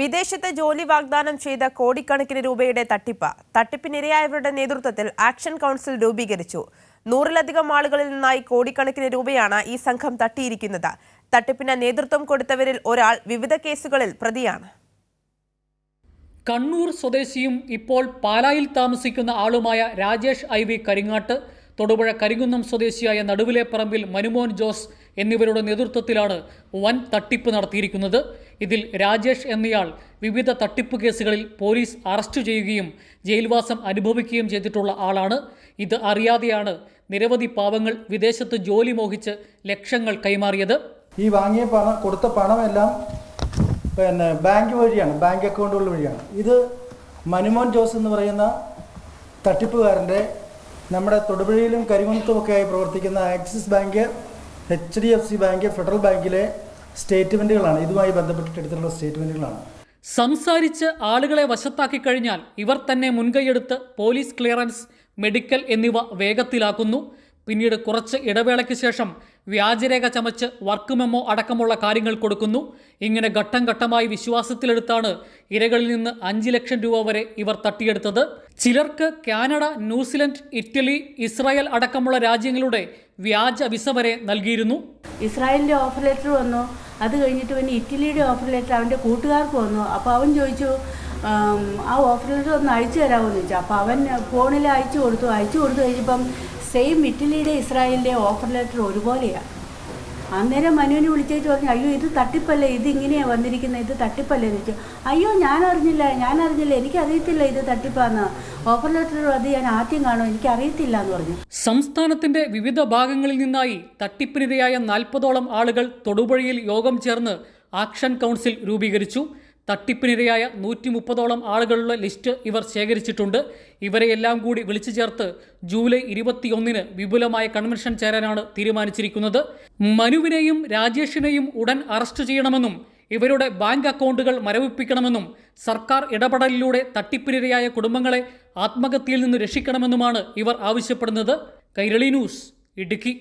വിദേശത്ത് ജോലി വാഗ്ദാനം ചെയ്ത കോടിക്കണക്കിന് രൂപയുടെ തട്ടിപ്പ്. തട്ടിപ്പിനിരയായവരുടെ നേതൃത്വത്തിൽ ആക്ഷൻ കൗൺസിൽ രൂപീകരിച്ചു. നൂറിലധികം ആളുകളിൽ നിന്നായി കോടിക്കണക്കിന് രൂപയാണ് ഈ സംഘം തട്ടിയിരിക്കുന്നത്. തട്ടിപ്പിന് നേതൃത്വം കൊടുത്തവരിൽ ഒരാൾ വിവിധ കേസുകളിൽ പ്രതിയാണ്. കണ്ണൂർ സ്വദേശിയും ഇപ്പോൾ പാലായിൽ താമസിക്കുന്ന ആളുമായ രാജേഷ് ഐ വി കരിങ്ങാട്ട് തൊടുപുഴ കരിങ്കുന്നം സ്വദേശിയായ നടുവിലെ പറമ്പിൽ മനുമോൻ ജോസ് എന്നിവരുടെ നേതൃത്വത്തിലാണ് വൻ തട്ടിപ്പ് നടത്തിയിരിക്കുന്നത്. ഇതിൽ രാജേഷ് എന്നയാൾ വിവിധ തട്ടിപ്പ് കേസുകളിൽ പോലീസ് അറസ്റ്റ് ചെയ്യുകയും ജയിൽവാസം അനുഭവിക്കുകയും ചെയ്തിട്ടുള്ള ആളാണ്. ഇത് അറിയാതെയാണ് നിരവധി പാവങ്ങൾ വിദേശത്ത് ജോലി മോഹിച്ച് ലക്ഷങ്ങൾ കൈമാറിയത്. ഈ വാങ്ങിയ പണം കൊടുത്ത പണമെല്ലാം പിന്നെ ബാങ്ക് വഴിയാണ് ബാങ്ക് അക്കൗണ്ടുകൾ വഴിയാണ്. ഇത് മനുമോൻ ജോസ് എന്ന് പറയുന്ന തട്ടിപ്പുകാരന്റെ നമ്മുടെ തൊടുപുഴയിലും കരിമണത്തുമൊക്കെയായി പ്രവർത്തിക്കുന്ന Axis bank H D F C bank Federal ബാങ്കിലെ സ്റ്റേറ്റ്മെന്റുകളാണ് ഇതുമായി ബന്ധപ്പെട്ടിട്ടുള്ള സ്റ്റേറ്റ്മെന്റുകളാണ് സംസാരിച്ച് ആളുകളെ വശത്താക്കി കഴിഞ്ഞാൽ ഇവർ തന്നെ മുൻകൈയെടുത്ത് പോലീസ് ക്ലിയറൻസ് മെഡിക്കൽ എന്നിവ വേഗത്തിലാക്കുന്നു. പിന്നീട് കുറച്ച് ഇടവേളയ്ക്ക് ശേഷം വ്യാജരേഖ ചമച്ച് വർക്ക് മെമ്മോ അടക്കമുള്ള കാര്യങ്ങൾ കൊടുക്കുന്നു. ഇങ്ങനെ ഘട്ടം ഘട്ടമായി വിശ്വാസത്തിലെടുത്താണ് ഇരകളിൽ നിന്ന് അഞ്ച് ലക്ഷം രൂപ വരെ ഇവർ തട്ടിയെടുത്തത്. ചിലർക്ക് കാനഡ ന്യൂസിലൻഡ് ഇറ്റലി ഇസ്രായേൽ അടക്കമുള്ള രാജ്യങ്ങളുടെ വ്യാജ വിസ വരെ നൽകിയിരുന്നു. ഇസ്രായേലിന്റെ ഓഫർ ലെറ്റർ വന്നു. അത് കഴിഞ്ഞിട്ട് പിന്നെ ഇറ്റലിയുടെ ഓഫർ ലെറ്റർ അവന്റെ കൂട്ടുകാർക്ക് വന്നു. അപ്പോൾ അവൻ ചോദിച്ചു ആ ഓഫർ ലെറ്റർ ഒന്ന് അയച്ചു തരാമോ? എന്ന് ചോദിച്ചു. അപ്പോൾ അവൻ ഫോണിൽ അയച്ചു കൊടുത്തു. അയച്ചു കൊടുത്തു കഴിഞ്ഞപ്പം സെയിം ഇറ്റലിയുടെ ഇസ്രായേലിന്റെ ഓഫർ ലെറ്റർ ഒരുപോലെയാണ് അന്നേരം മനുവിനെ വിളിച്ചേച്ച് പറഞ്ഞു അയ്യോ ഇത് തട്ടിപ്പല്ലേ? ഇത് ഇങ്ങനെയാണ് വന്നിരിക്കുന്നത് ഇത് തട്ടിപ്പല്ലേ? എന്ന് വെച്ചു അയ്യോ ഞാൻ അറിഞ്ഞില്ല ഞാൻ അറിഞ്ഞില്ല എനിക്കറിയത്തില്ല ഇത് തട്ടിപ്പാന്ന്. ഓഫർ ലെറ്റർ അത് ഞാൻ ആദ്യം കാണും. എനിക്ക് അറിയത്തില്ല എന്ന് പറഞ്ഞു. സംസ്ഥാനത്തിന്റെ വിവിധ ഭാഗങ്ങളിൽ നിന്നായി തട്ടിപ്പിനിരയായ നാൽപ്പതോളം ആളുകൾ തൊടുപുഴയിൽ യോഗം ചേർന്ന് ആക്ഷൻ കൗൺസിൽ രൂപീകരിച്ചു. തട്ടിപ്പിനിരയായ നൂറ്റി മുപ്പതോളം ആളുകളുടെ ലിസ്റ്റ് ഇവർ ശേഖരിച്ചിട്ടുണ്ട്. ഇവരെയെല്ലാം കൂടി വിളിച്ചു ചേർത്ത് ജൂലൈ ഇരുപത്തിയൊന്നിന് വിപുലമായ കൺവെൻഷൻ ചേരാനാണ് തീരുമാനിച്ചിരിക്കുന്നത്. മനുവിനെയും രാജേഷിനെയും ഉടൻ അറസ്റ്റ് ചെയ്യണമെന്നും ഇവരുടെ ബാങ്ക് അക്കൗണ്ടുകൾ മരവിപ്പിക്കണമെന്നും സർക്കാർ ഇടപെടലിലൂടെ തട്ടിപ്പിനിരയായ കുടുംബങ്ങളെ ആത്മഹത്യയിൽ നിന്ന് രക്ഷിക്കണമെന്നുമാണ് ഇവർ ആവശ്യപ്പെടുന്നത്. കൈരളി ന്യൂസ് ഇടുക്കി.